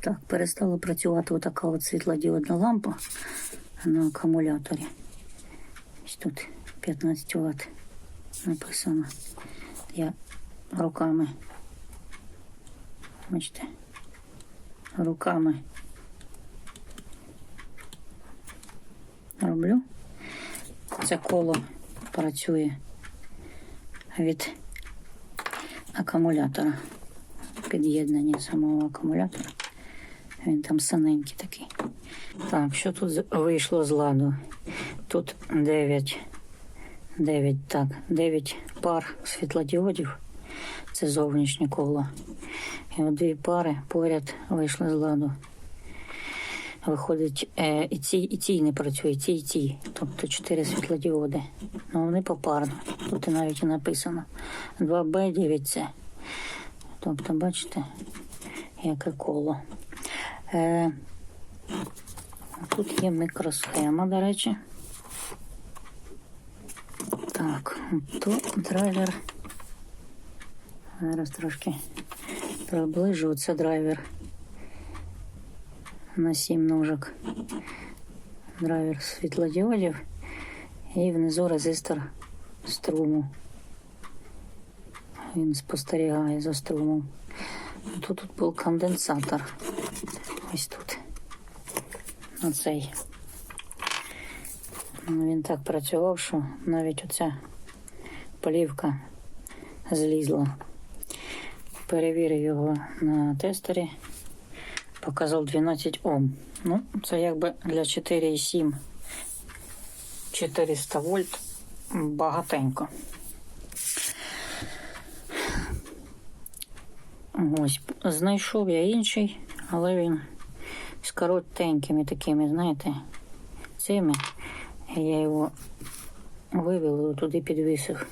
Так, перестала працювати отака от світлодіодна лампа на акумуляторі. Ось тут 15 Вт написано. Я руками. Бачите, руками роблю. Це коло працює від акумулятора. Під'єднання самого акумулятора. Він там синенький такий. Так, що тут вийшло з ладу? Тут 9, 9, так, 9 пар світлодіодів. Це зовнішнє коло. І от дві пари поряд вийшли з ладу. Виходить, е, і ці, і ці не працює, і ці, і ці. Тобто чотири світлодіоди. Ну вони попарно. Тут і навіть і написано 2Б, 9С. Тобто, бачите, яке коло. Е, тут є мікросхема, до речі. Так, тут драйвер. Зараз трошки приближу. Це драйвер на 7 ножок. Драйвер світлодіодів. І внизу резистор струму. Він спостерігає за струмом. Тут, тут був конденсатор. Ось тут. Оцей. Ну, Він так працював, що навіть оця плівка злізла. Перевірив його на тестері. Показав 12 Ом. Ну, це якби для 4,7 400 вольт багатенько. Ось, знайшов я інший, але він з коротенькими такими, знаєте, цими. Я його вивів туди підвисив,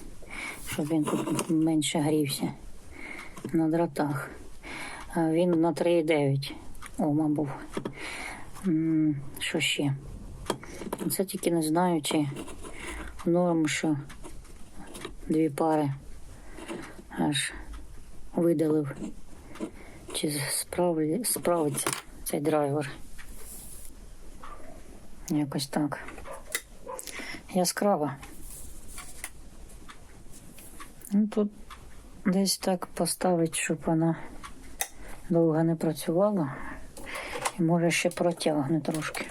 щоб він тут менше грівся на дротах. Він на 3,9 Ома був. Що ще? Це тільки не знаю, чи норм, що дві пари аж видалив. Чи справлі, справиться цей драйвер. Якось так. Яскрава. Ну, тут десь так поставить, щоб вона довго не працювала. І може ще протягне трошки.